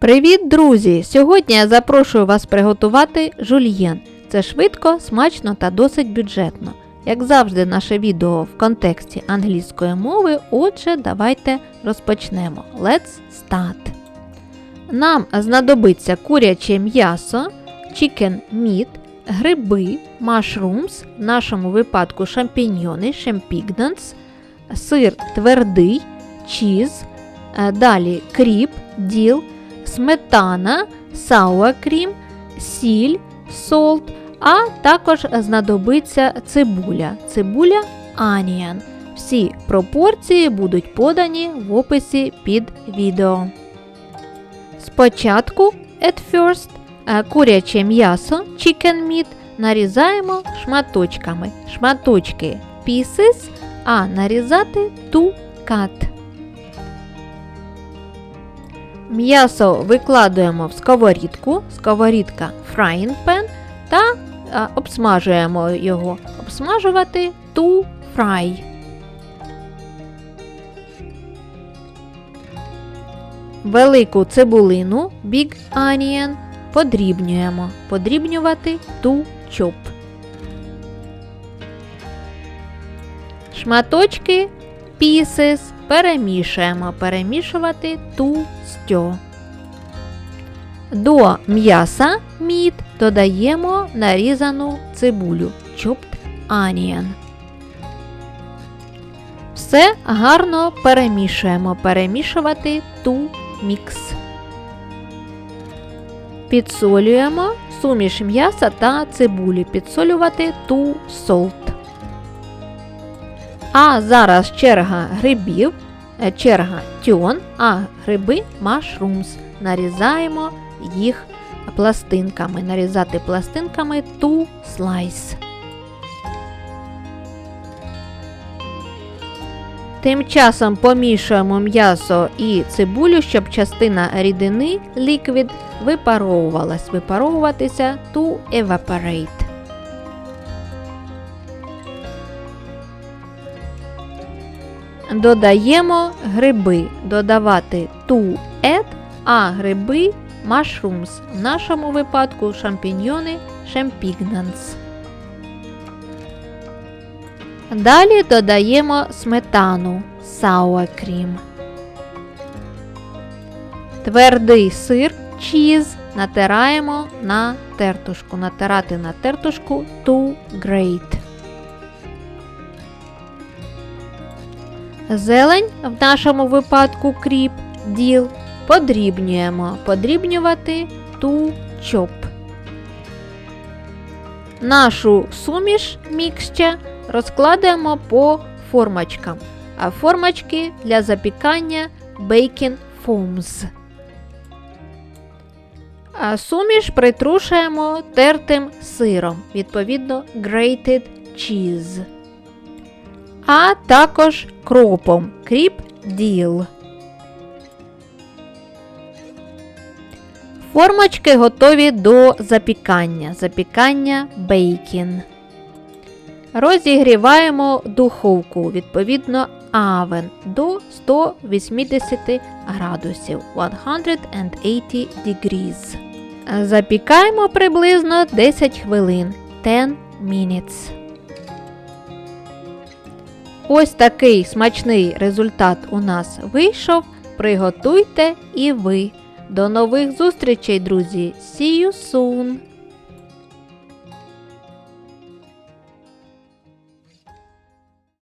Привіт, друзі! Сьогодні я запрошую вас приготувати жульєн. Це швидко, смачно та досить бюджетно. Як завжди, наше відео в контексті англійської мови, отже, давайте розпочнемо. Let's start! Нам знадобиться куряче м'ясо, chicken meat, гриби, mushrooms, в нашому випадку шампіньйони, champignon, сир твердий, чіз, е, далі кріп, діл, сметана, cream, сіль, солт, а також знадобиться цибуля. Цибуля onion. Всі пропорції будуть подані в описі під відео. Спочатку, at first, е, куряче м'ясо, chicken meat, нарізаємо шматочками. Шматочки pieces, а нарізати to cut. М'ясо викладуємо в сковорідку, сковорідка frying pan та а, обсмажуємо його. Обсмажувати to fry. Велику цибулину big onion подрібнюємо. Подрібнювати to chop. Шматочки pieces перемішуємо. Перемішувати to stir. До м'яса мід додаємо нарізану цибулю chopped onion. Все гарно перемішуємо. Перемішувати to mix. Підсолюємо суміш м'яса та цибулі. Підсолювати to salt. А зараз черга грибів, е, черга тьон, а гриби mushrooms. Нарізаємо їх пластинками. Нарізати пластинками to slice. Тим часом помішуємо м'ясо і цибулю, щоб частина рідини liquid випаровувалась. Випаровуватися to evaporate. Додаємо гриби. Додавати to add, а гриби mushrooms. В нашому випадку шампіньйони champignons. Далі додаємо сметану sour cream. Твердий сир чіз натираємо на тертушку. Натирати на тертушку to grate. Зелень в нашому випадку кріп, діл подрібнюємо. Подрібнювати chop. Нашу суміш мікща розкладаємо по формочкам. А формочки для запікання bacon foams. А суміш притрушуємо тертим сиром, відповідно grated cheese. А також кропом кріп діл. Формочки готові до запікання. Запікання бейкін. Розігріваємо духовку, відповідно, авен до 180 градусів 180 degrees. Запікаємо приблизно 10 хвилин 10 minutes. Ось такий смачний результат у нас вийшов. Приготуйте і ви. До нових зустрічей, друзі! See you soon!